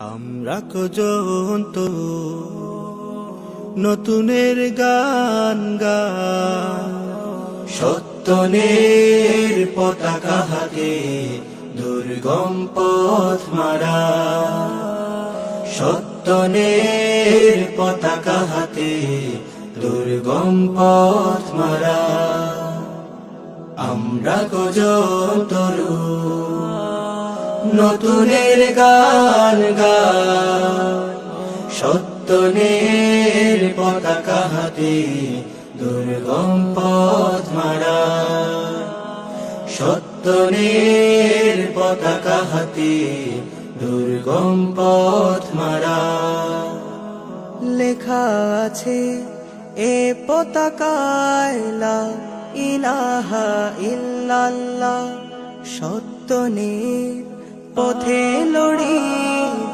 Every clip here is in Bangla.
আমরা কজন তো নতুনের গান গা সত্যনের পতাকা হাতে দুর্গম পথ মারা। সত্যনের পতাকা হাতে দুর্গম পথ মারা। আমরা কজন তরু নতুনের গান গা। সত্যনের পতাকা হাতে দুর্গম পথ মারা। সত্যনের পতাকা হাতে দুর্গম পথ মারা। লেখা আছে, এ পতাকায় লা ইলাহা ইল্লাল্লাহ, সত্যনের পথে লড়ি,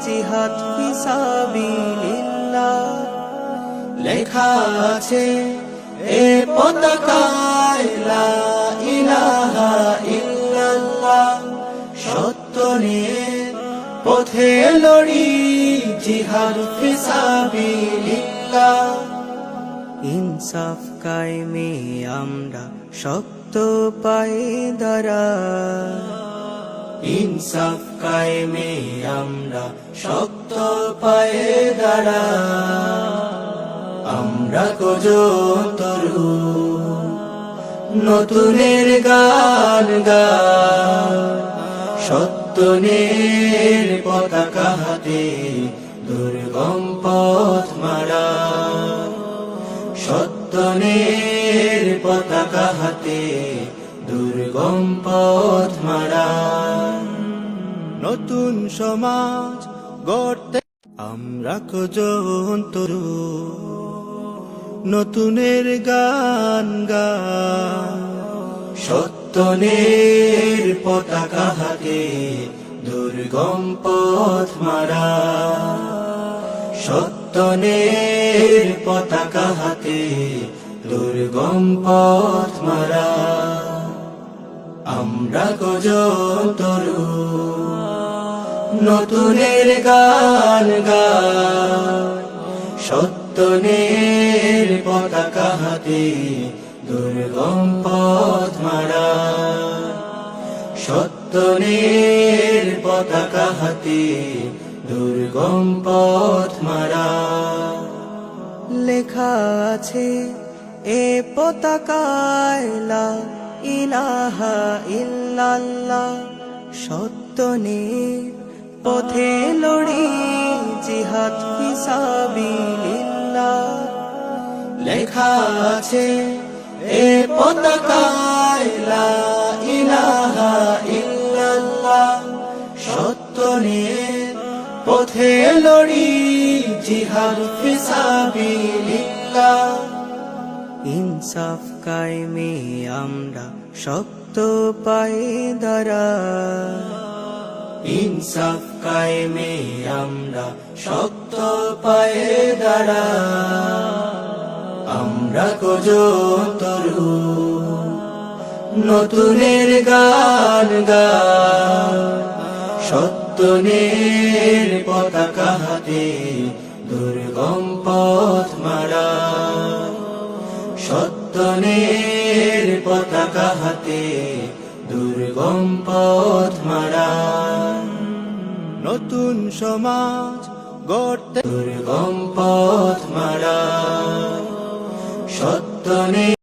জিহাদ ফিসাবিলিল্লাহ লেখা আছে, এ পতাকায় লা ইলাহা ইল্লাল্লাহ। সত্যনের পথে লড়ি, জিহাদ ফিসাবিলিল্লাহ ইনসাফ কায়েমে আমরা শক্ত পায়ে দাঁড়া ইনসাফ কায়েমে আমরা শক্ত পায়ে দাঁড়া। আমরা কজন তরু নতুনের গান গা। সত্যনের পতাকা হাতে দুর্গম পথ মারা। সত্যনের পতাকা হাতে দুর্গম পথ মারা। নতুন সমাজ গড়তে আমরা কজন তরু। নতুনের গান গা। সত্যনের পতাকা হাতে দুর্গম পথ মারা। সত্যনের পতাকা হাতে দুর্গম পথ মারা। আমরা গজন তরু। নতুনের গান গা সত্যনের পতাকা হাতে দুর্গম পথ মারা। সত্যনের পতাকা হাতে দুর্গম পথ মারা। লেখা আছে, এ পতাকায় লা ইলাহা ইল্লাল্লাহ সত্যনের পথে লড়ি, জিহাদ ফিসাবিলিল্লাহ লেখা আছে, এ পতাকায় ইলাহা ইল্লাল্লাহ। সত্যনের পথে লড়ি, জিহাদ ফিসাবিলিল্লাহ ইনসাফ কায়েমে আমরা শক্ত পায়ে দাঁড়া ইনসাফ কায়েমে আমরা শক্ত পায়ে দাঁড়া। আমরা কজন তরু নতুনের গান গা। সত্যনের পতাকা হাতে দুর্গম পথ মারা। সত্যনের পতাকা হাতে দুর্গম পথ মারা। নতুন সমাজ গড়তে দুর্গম পথ মারা সত্যনের